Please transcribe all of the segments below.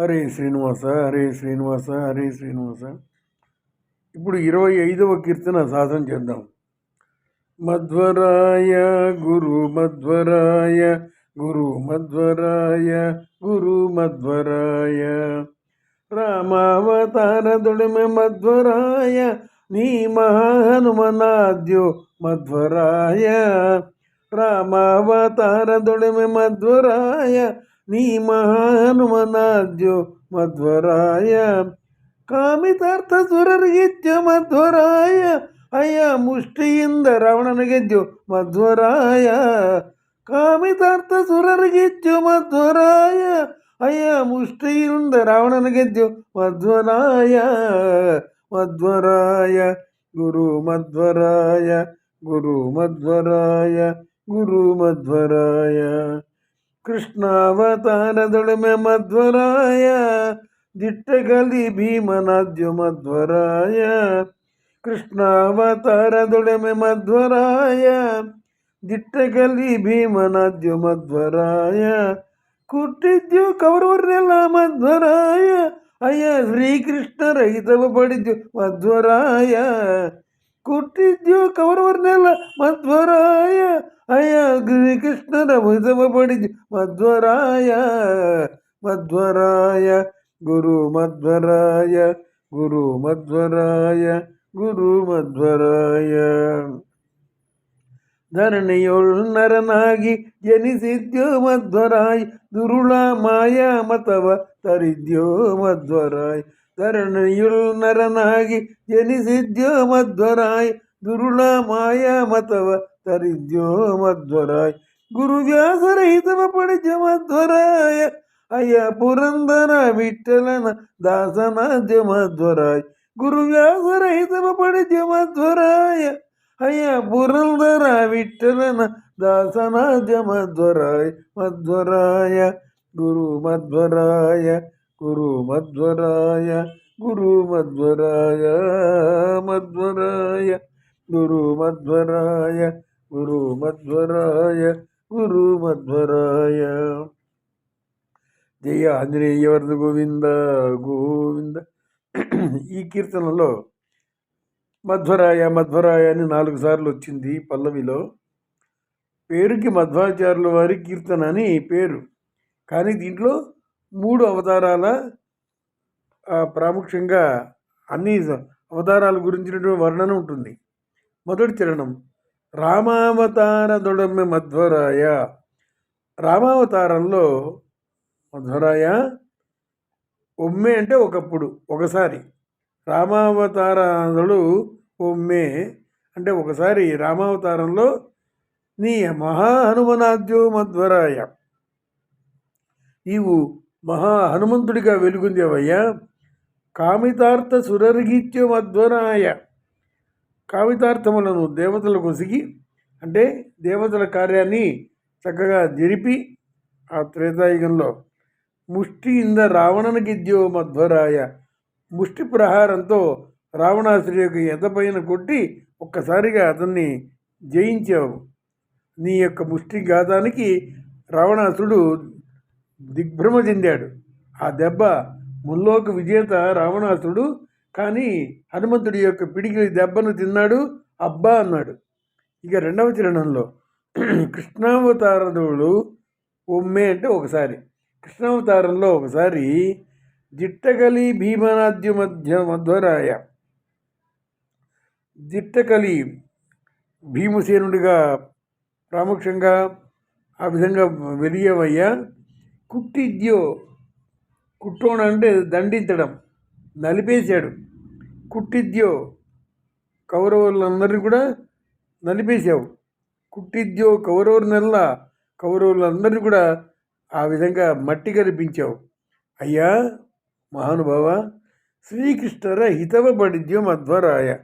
హరే శ్రీనివాస హరే శ్రీనివాస హరే శ్రీనివాస. ఇప్పుడు ఇరవై ఐదవ కీర్తన సాధన చేద్దాం. మధ్వరాయ గురు మధ్వరాయ గురు మధ్వరాయ గురు మధ్వరాయ. రామావతారదుడిమె మధ్వరాయ నీ మహాహనుమనాద్యో మధ్వరాయ. రామావతార దొడిమె మధ్వరాయ నీ ಮಹಾನುಮನಾದ್ಯೋ ಮಧ್ವರಾಯ. ಕಾಮಿತಾರ್ಥ ಸುರರಿಗೆದ್ಯೋ ಮಧ್ವರಾಯ. ಅಯ್ಯ ಮುಷ್ಟಿಯಿಂದ ರಾವಣನ ಗೆದ್ಯೋ ಮಧ್ವರಾಯ. ಕಾಮಿತಾರ್ಥ ಸುರರಿಗೆದ್ಯೋ ಮಧ್ವರಾಯ. ಅಯ್ಯ ಮುಷ್ಟಿಯಿಂದ ರಾವಣನ ಗೆದ್ಯೋ ಮಧ್ವರಾಯ ಮಧ್ವರಾಯ, ಗುರು ಮಧ್ವರಾಯ ಗುರು ಮಧ್ವರಾಯ ಗುರು ಮಧ್ವರಾಯ. ಕೃಷ್ಣಾವತಾರದೊಳಮೆ ಮಧ್ವರಾಯ ದಿಟ್ಟಗಲಿ ಭೀಮನಾದ್ಯು ಮಧ್ವರಾಯ ಕೃಷ್ಣಾವತಾರದೊಳಮೆ ಮಧ್ವರಾಯ ದಿಟ್ಟಗಲಿ ಭೀಮನಾದ್ಯು ಮಧ್ವರಾಯ ಕುಟ್ಟಿದ್ಯು ಕೌರವರೆಲ್ಲ ಮಧ್ವರಾಯ ಅಯ್ಯ ಶ್ರೀಕೃಷ್ಣ ರಹಿತವ ಪಡಿದ್ಯು ಮಧ್ವರಾಯ ಕುಟ್ಟಿದ್ಯು ಕವರವರನ್ನೆಲ್ಲ ಮಧ್ವರಾಯ, ಅಯ್ಯ ಕೃಷ್ಣನ ಭುಜವ ಪಡಿದ್ಯು ಮಧ್ವರಾಯ ಮಧ್ವರಾಯ, ಗುರು ಮಧ್ವರಾಯ ಗುರು ಮಧ್ವರಾಯ ಗುರು ಮಧ್ವರಾಯ. ಧರಣಿಯೊಳ್ ನರನಾಗಿ ಜನಿಸಿದ್ಯೋ ಮಧ್ವರಾಯ್, ದುರುಳ ಮಾಯ ಮತವ ತರಿದ್ಯೋ ಮಧ್ವರಾಯ್. ಧರಣಿಯುಳ್ ನರನಾಗಿ ಜನಿಸಿದ್ಯೋ ಮಧ್ವರಾಯ್ ದುರುಳ ಮಾಯಾ ಮತವ ತರಿದ್ಯೋ ಮಧ್ವರಾಯ್ ಗುರುವ್ಯಾಸರಹಿತವ ಪಡಿಜ ಮಧ್ವರಾಯ ಅಯ್ಯ ಪುರಂದರ ವಿಠಲನ ದಾಸನಾದ್ಯ ಮಧ್ವರಾಯ್ ಗುರುವ್ಯಾಸರಹಿತವ ಪಡಿಜ ಮಧ್ವರಾಯ ಅಯ್ಯ ಪುರಂದರ ವಿಠಲನ ದಾಸನಾದ್ಯ ಮಧ್ವರಾಯ ಮಧ್ವರಾಯ ಗುರು ಮಧ್ವರಾಯ గురు మధ్వరాయ గురు మధ్వరాయ మధ్వరాయ గురు మధ్వరాయ గురు మధ్వరాయ గురు మధ్వరాయ జయ ఆంజనేయవర్ధ గోవింద గోవింద। ఈ కీర్తనలో మధ్వరాయ మధ్వరాయ అని నాలుగు సార్లు వచ్చింది పల్లవిలో. పేరుకి మధ్వాచార్యుల వారి కీర్తన అని పేరు. కానీ దీంట్లో మూడు అవతారాల ప్రాముఖ్యంగా అన్ని అవతారాల గురించినటువంటి వర్ణన ఉంటుంది. మొదటి చరణం రామావతార దొడమ్మె మధ్వరాయ. రామావతారంలో మధ్వరాయ ఒమ్మె అంటే ఒకప్పుడు ఒకసారి. రామావతారాలు ఒమ్మె అంటే ఒకసారి రామావతారంలో నీ మహా హనుమనాద్యో మధ్వరాయ. నీవు మహా హనుమంతుడిగా వెలుగుందేవయ్యా కామితార్థ సురరగిత్యమధ్వనాయ కామితార్థములను దేవతల కొసిగి అంటే దేవతల కార్యాన్ని చక్కగా జరిపి ఆ త్రేతాయుగంలో ముష్టి ఇంద రావణన గిద్యో మధ్వరాయ ముష్టి ప్రహారంతో రావణాసురి యొక్క ఎదపైన కొట్టి ఒక్కసారిగా అతన్ని జయించావు. నీ యొక్క ముష్టి గాదానికి రావణాసుడు దిగ్భ్రమ చెందాడు. ఆ దెబ్బ ముల్లోక విజేత రావణాసుడు కానీ హనుమంతుడి యొక్క పిడికి దెబ్బను తిన్నాడు. అబ్బా అన్నాడు. ఇక రెండవ చరణంలో కృష్ణావతారదుడు ఒమ్మే అంటే ఒకసారి. కృష్ణావతారంలో ఒకసారి జిట్టకలి భీమనాద్య మధ్య మధ్వరాయ. జిట్టకలి భీమసేనుడిగా ప్రాముఖ్యంగా ఆ విధంగా వెలియవయ్యా. కుట్టిద్యో కుట్టోణ అంటే దండించడం నలిపేశాడు. కుట్టిద్యో కౌరవులందరినీ కూడా నలిపేశావు. కుట్టిద్యో కౌరవుల నెల కౌరవులందరినీ కూడా ఆ విధంగా మట్టి కనిపించావు అయ్యా మహానుభావ శ్రీకృష్ణర హితవ పడిద్యో మధ్వరాయ.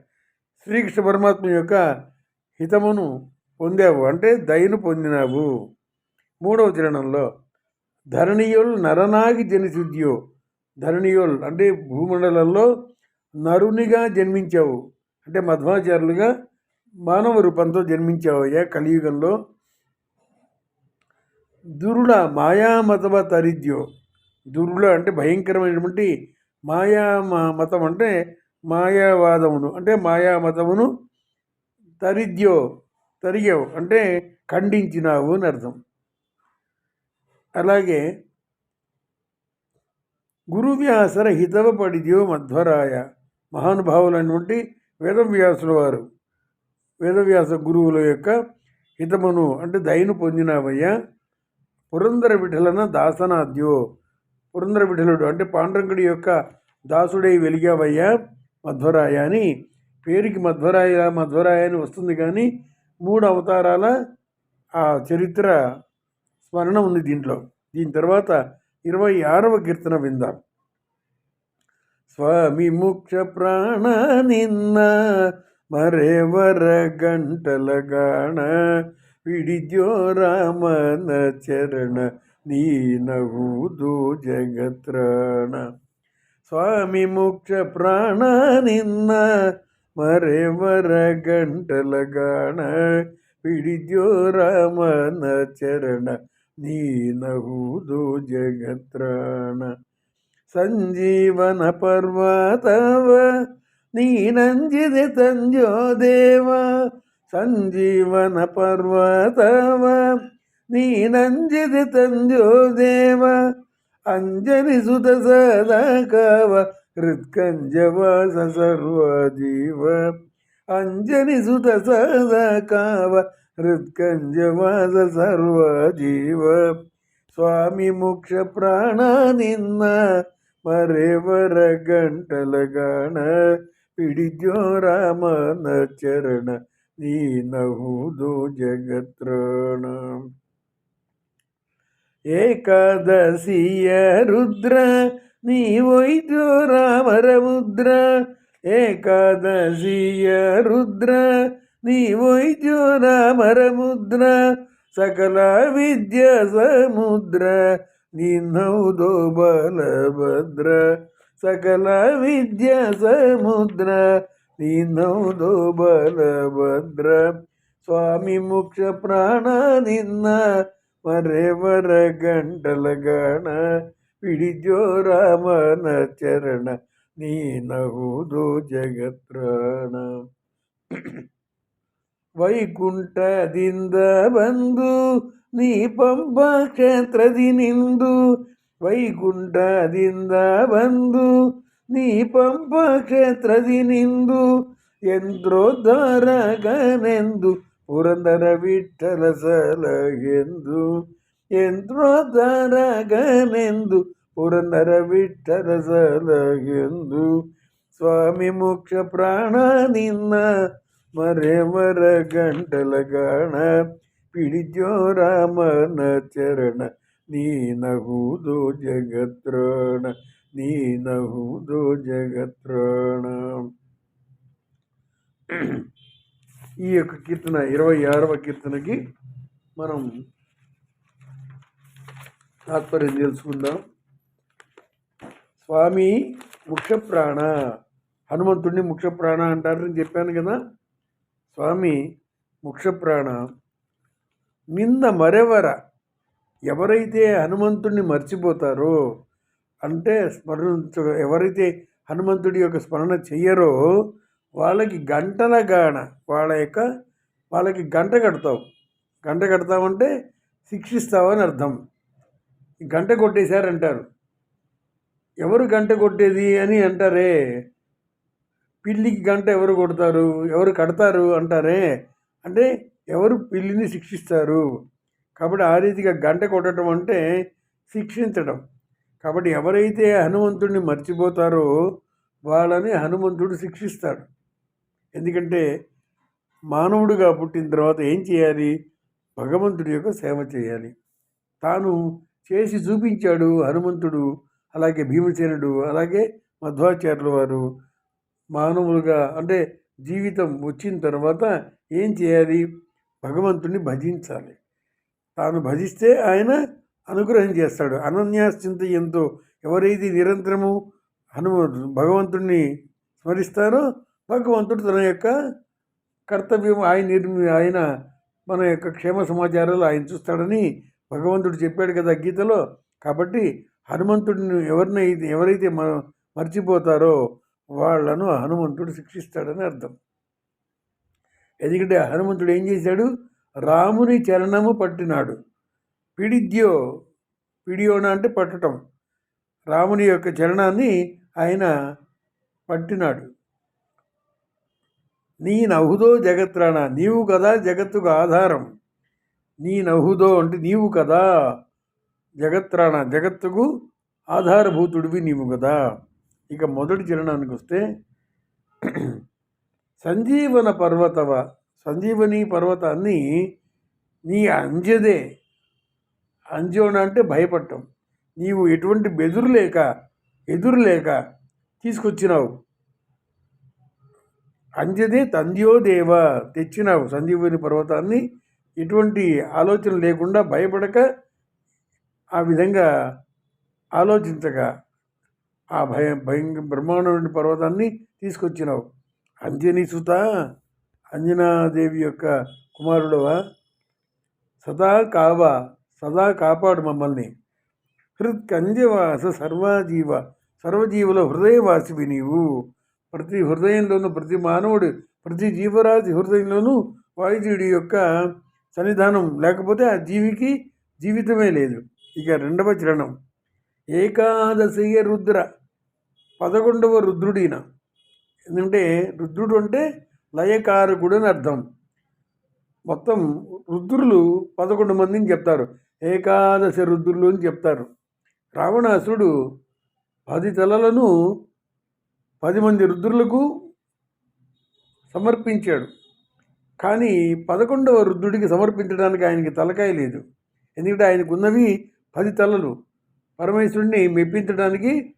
శ్రీకృష్ణ పరమాత్మ యొక్క హితమును పొందావు అంటే దయను పొందినావు. మూడవ చరణంలో ధరణియుల్ నరనాగి జనిసిద్యో ధరణియోల్ అంటే భూమండలంలో నరునిగా జన్మించావు. అంటే మధ్వాచారులుగా మానవ రూపంతో జన్మించావయ్యా కలియుగంలో. దురుడ మాయామతవ తరిద్యో దుర్ల అంటే భయంకరమైనటువంటి మాయా మ- మతం అంటే మాయావాదమును అంటే మాయా మతమును తరిద్యో తరిగావు అంటే ఖండించినావు అని అర్థం. అలాగే గురువ్యాసర హితవ పడిద్యో మధ్వరాయ మహానుభావులైనటువంటి వేదవ్యాసుల వారు. వేదవ్యాస గురువుల యొక్క హితమును అంటే దయను పొందినావయ్యా. పురందర విఠలన దాసనాద్యో. పురందర విఠలుడు అంటే పాండురంగుడి యొక్క దాసుడై వెలిగావయ్యా మధ్వరాయ అని. పేరుకి మధ్వరాయ మధ్వరాయ అని వస్తుంది కానీ మూడు అవతారాల ఆ చరిత్ర స్మరణ ఉంది దీంట్లో. దీని తర్వాత ఇరవై ఆరవ కీర్తన విందాం. స్వామి ముక్ష ప్రాణ నిన్న మరేవర గంటల గాణ విడిద్యో రామన చరణ నీ నహూదు జగత్రాణ. స్వామి ముక్ష ప్రాణ నిన్న మరెవర గంటల గాణ విడిద్యో ನೀನಹುದು ಜಗತ್ರಣ ಸಂಜೀವನ ಪರ್ವತವ ನೀನಂಜಿದೆ ತಂಜೋ ದೇವ ಸಂಜೀವನ ಪರ್ವತವ ನೀನಂಜಿದೆ ತಂಜೋ ದೇವ ಅಂಜನಿಸುತ ಸದಾ ಕಾವ ಹೃತ್ಕಂಜವಾಸ ಸರ್ವ ಜೀವ ಅಂಜನಿಸುತ ಸದಾ ಕಾವ ಹೃತ್ಕಂಜವಾದ ಸರ್ವಜೀವ ಸ್ವಾಮಿ ಮೋಕ್ಷ ಪ್ರಾಣ ನಿನ್ನ ಮರೆವರ ಗಂಟಲ ಗಣ ಹಿಡಿದ್ಯೋ ರಾಮನ ಚರಣ ನೀನಹುದು ಜಗತ್ರಣ ಏಕಾದಶಿಯ ರುದ್ರ ನೀವೊಯ್ದೋ ರಾಮರ ಮುದ್ರ ಏಕಾದಶಿಯ ರುದ್ರ నీ వైద్యో రామర ముద్ర సకల విద్య సముద్ర నిన్నౌదో బలభద్ర సకల విద్య సముద్ర నిన్నౌదో బలభద్ర స్వామి ముక్ష ప్రాణ నిన్న మరెవర గంటల గణ విడిజో రామన చరణ నీ నహుదో ಜಗತ್ರಾಣ ವೈಕುಂಠದಿಂದ ಬಂದು ನೀ ಪಂಪ ಕ್ಷೇತ್ರದಿ ನಿಂದು. ವೈಕುಂಠದಿಂದ ಬಂದು ನೀ ಪಂಪ ಕ್ಷೇತ್ರದಿ ನಿಂದು. ಯಂತ್ರೋದ್ಧಾರಗನೆಂದು ಪುರಂದರ ವಿಠಲ ಸಲಗೆಂದು ಯಂತ್ರೋದ್ಧಾರಗನೆಂದು ಪುರಂದರ ವಿಠಲ ಸಲಗೆಂದು ಸ್ವಾಮಿ ಮೋಕ್ಷ ಪ್ರಾಣ ನಿನ್ನ ಮರೆವರ ಗಂಟಲ ಗಾಣ ಪಿಡಿದ್ಯೋ ರಾಮನ ಚರಣ ನೀ ನಗುವುದು ಜಗತ್ರಾಣ ನೀ ನಗುವುದು ಜಗತ್ರಾಣ ఈ యొక్క కీర్తన ఇరవై ఆరవ కీర్తనకి మనం తాత్పర్యం తెలుసుకుందాం స్వామి ముఖ్య ప్రాణ హనుమంతుడిని ముఖ్య ప్రాణ అంటారని చెప్పాను కదా స్వామి ముక్షప్రాణ నింద మరెవర? ఎవరైతే హనుమంతుడిని మర్చిపోతారో అంటే స్మరించ ఎవరైతే హనుమంతుడి యొక్క స్మరణ చెయ్యరో వాళ్ళకి గంటల గాన వాళ్ళ యొక్క వాళ్ళకి గంట కడతావు. గంట కడతామంటే శిక్షిస్తావని అర్థం. గంట కొట్టేశారంటారు. ఎవరు గంట కొట్టేది అని అంటారే పిల్లికి గంట ఎవరు కొడతారు? ఎవరు కడతారు అంటారే? అంటే ఎవరు పిల్లిని శిక్షిస్తారు? కాబట్టి ఆ రీతిగా గంట కొట్టడం అంటే శిక్షించడం. కాబట్టి ఎవరైతే హనుమంతుడిని మర్చిపోతారో వాళ్ళని హనుమంతుడు శిక్షిస్తాడు. ఎందుకంటే మానవుడిగా పుట్టిన తర్వాత ఏం చేయాలి? భగవంతుడి యొక్క సేవ చేయాలి. తాను చేసి చూపించాడు హనుమంతుడు అలాగే భీమసేనుడు అలాగే మధ్వాచార్యుల వారు. మానవులుగా అంటే జీవితం వచ్చిన తర్వాత ఏం చేయాలి? భగవంతుని భజించాలి. తాను భజిస్తే ఆయన అనుగ్రహం చేస్తాడు. అనన్యాశ్చింత ఎంతో ఎవరైతే నిరంతరము హనుమ భగవంతుడిని స్మరిస్తారో భగవంతుడు తన యొక్క కర్తవ్యం ఆయన నిర్మి ఆయన మన యొక్క క్షేమ సమాచారాలు ఆయన చూస్తాడని భగవంతుడు చెప్పాడు కదా గీతలో. కాబట్టి హనుమంతుడిని ఎవరినైతే ఎవరైతే మ మర్చిపోతారో వాళ్ళను హనుమంతుడు శిక్షిస్తాడని అర్థం. ఎందుకంటే హనుమంతుడు ఏం చేశాడు? రాముని చరణము పట్టినాడు. పిడిద్యో పిడియోన అంటే పట్టటం. రాముని యొక్క చరణాన్ని ఆయన పట్టినాడు. నీ నహుదో జగత్రాణ నీవు కదా జగత్తుకు ఆధారం. నీ నహుదో అంటే నీవు కదా జగత్రాణ జగత్తుకు ఆధారభూతుడివి నీవు కదా. ఇక మొదటి చిరణానికి వస్తే సంజీవన పర్వతవ సంజీవని పర్వతాన్ని నీ అంజదే. అంజోన అంటే భయపడటం. నీవు ఎటువంటి బెదురు లేక ఎదురు లేక తీసుకొచ్చినావు. అంజదే తంద్యో దేవ తెచ్చినావు. సంజీవని పర్వతాన్ని ఎటువంటి ఆలోచన లేకుండా భయపడక ఆ విధంగా ఆలోచించగా ఆ భయ భయంక బ్రహ్మాండమైన పర్వతాన్ని తీసుకొచ్చినావు. అంజనీ సుత అంజనాదేవి యొక్క కుమారుడవా? సదా కావా సదా కాపాడు మమ్మల్ని. హృత్ కంజవాస సర్వజీవ సర్వజీవుల హృదయవాసివి నీవు. ప్రతి హృదయంలోనూ ప్రతి మానవుడు ప్రతి జీవరాశి హృదయంలోనూ వాయుజీవుడి యొక్క సన్నిధానం లేకపోతే ఆ జీవికి జీవితమే లేదు. ఇక రెండవ చరణం. ఏకాదశియ రుద్ర. పదకొండవ రుద్రుడిన ఎందుకంటే రుద్రుడు అంటే లయకారకుడు అని అర్థం. మొత్తం రుద్రులు పదకొండు మందిని చెప్తారు. ఏకాదశ రుద్రులు అని చెప్తారు. రావణాసురుడు పది తలలను పది మంది రుద్రులకు సమర్పించాడు. కానీ పదకొండవ రుద్రుడికి సమర్పించడానికి ఆయనకి తలకాయ లేదు. ఎందుకంటే ఆయనకు ఉన్నవి పది తలలు. పరమేశ్వరుడిని మెప్పించడానికి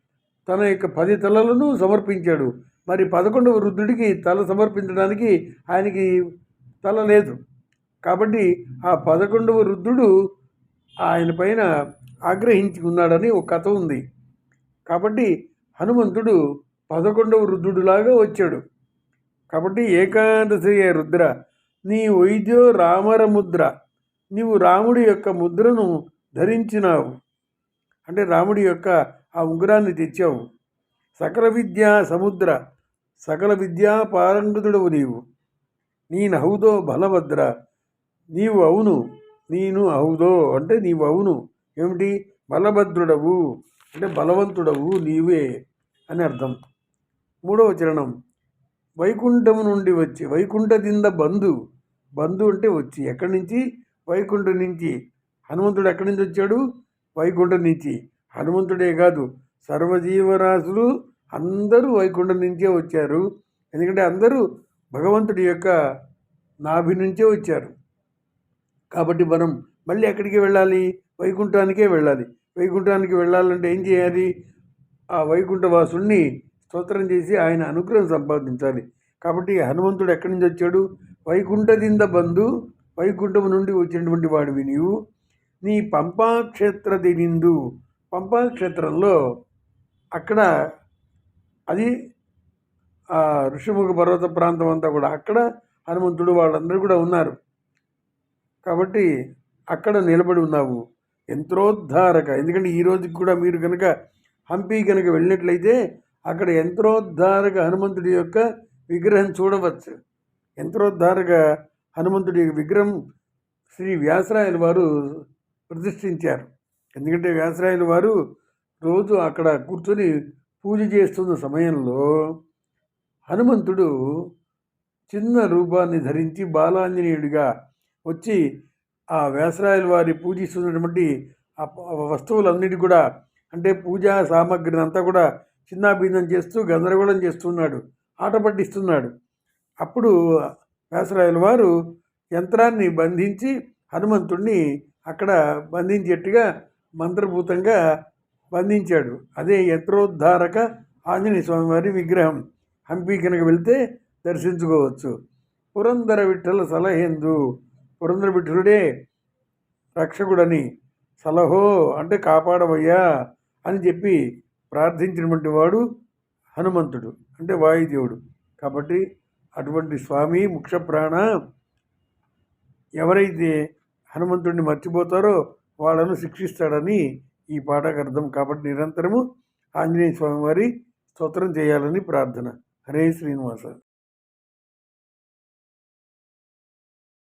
తన యొక్క పది తలలను సమర్పించాడు. మరి పదకొండవ రుద్రుడికి తల సమర్పించడానికి ఆయనకి తల లేదు. కాబట్టి ఆ పదకొండవ రుద్రుడు ఆయన పైన ఆగ్రహించుకున్నాడని ఒక కథ ఉంది. కాబట్టి హనుమంతుడు పదకొండవ రుద్రుడిలాగా వచ్చాడు. కాబట్టి ఏకాదశి రుద్ర నీ వైద్యో రామర ముద్ర నీవు రాముడి యొక్క ముద్రను ధరించినావు. అంటే రాముడి యొక్క ఆ ఉంగరాన్ని తెచ్చావు. సకల విద్యా సముద్ర సకల విద్యా పారంగతుడవు నీవు. నీ నహుదో బలభద్ర. నీవు అవును నేను అవుదో అంటే నీవు అవును. ఏమిటి? బలభద్రుడవు అంటే బలవంతుడవు నీవే అని అర్థం. మూడవ చరణం. వైకుంఠము నుండి వచ్చి వైకుంఠ దింద బంధు. బంధు అంటే వచ్చి ఎక్కడి నుంచి? వైకుంఠం నుంచి. హనుమంతుడు ఎక్కడి నుంచి వచ్చాడు? వైకుంఠం నుంచి. హనుమంతుడే కాదు సర్వజీవరాశులు అందరూ వైకుంఠం నుంచే వచ్చారు. ఎందుకంటే అందరూ భగవంతుడి యొక్క నాభి నుంచే వచ్చారు. కాబట్టి మనం మళ్ళీ ఎక్కడికి వెళ్ళాలి? వైకుంఠానికే వెళ్ళాలి. వైకుంఠానికి వెళ్ళాలంటే ఏం చేయాలి? ఆ వైకుంఠ వాసుణ్ణి స్తోత్రం చేసి ఆయన అనుగ్రహం సంపాదించాలి. కాబట్టి హనుమంతుడు ఎక్కడి నుంచి వచ్చాడు? వైకుంఠదింద బంధు వైకుంఠం నుండి వచ్చినటువంటి వాడివి నీవు. నీ పంపాక్షేత్ర దినిందు పంపాక్షేత్రంలో అక్కడ అది ఆ ఋషిముఖ పర్వత ప్రాంతం అంతా కూడా అక్కడ హనుమంతుడు వాళ్ళందరూ కూడా ఉన్నారు. కాబట్టి అక్కడ నిలబడి ఉన్నావు. యంత్రోద్ధారక. ఎందుకంటే ఈ రోజుకి కూడా మీరు కనుక హంపి కనుక వెళ్ళినట్లయితే అక్కడ యంత్రోద్ధారక హనుమంతుడి యొక్క విగ్రహం చూడవచ్చు. యంత్రోద్ధారక హనుమంతుడి యొక్క విగ్రహం శ్రీ వ్యాసరాయల వారు ప్రతిష్ఠించారు. ఎందుకంటే వ్యాసరాయల వారు రోజు అక్కడ కూర్చొని పూజ చేస్తున్న సమయంలో హనుమంతుడు చిన్న రూపాన్ని ధరించి బాలాంజనేయుడిగా వచ్చి ఆ వ్యాసరాయల వారి పూజిస్తున్నటువంటి వస్తువులన్నిటి కూడా అంటే పూజా సామాగ్రిని అంతా కూడా చిన్నాభిన్నం చేస్తూ గందరగోళం చేస్తున్నాడు ఆట పట్టిస్తున్నాడు. అప్పుడు వ్యాసరాయల వారు యంత్రాన్ని బంధించి హనుమంతుడిని అక్కడ బంధించేట్టుగా మంత్రభూతంగా బంధించాడు. అదే యంత్రోద్ధారక ఆంజనేయ స్వామివారి విగ్రహం. హంపి కనుక వెళ్తే దర్శించుకోవచ్చు. పురంధర విఠల సలహేందు. పురంధర విఠలుడే రక్షకుడని. సలహో అంటే కాపాడవయ్యా అని చెప్పి ప్రార్థించినటువంటి వాడు హనుమంతుడు. అంటే వాయుదేవుడు. కాబట్టి అటువంటి స్వామి ముఖ్య ప్రాణ ఎవరైతే హనుమంతుడిని మర్చిపోతారో వాళ్ళను శిక్షిస్తాడని ఈ పాటకు అర్థం. కాబట్టి నిరంతరము ఆంజనేయ స్వామి వారి స్తోత్రం చేయాలని ప్రార్థన. హరే శ్రీనివాస.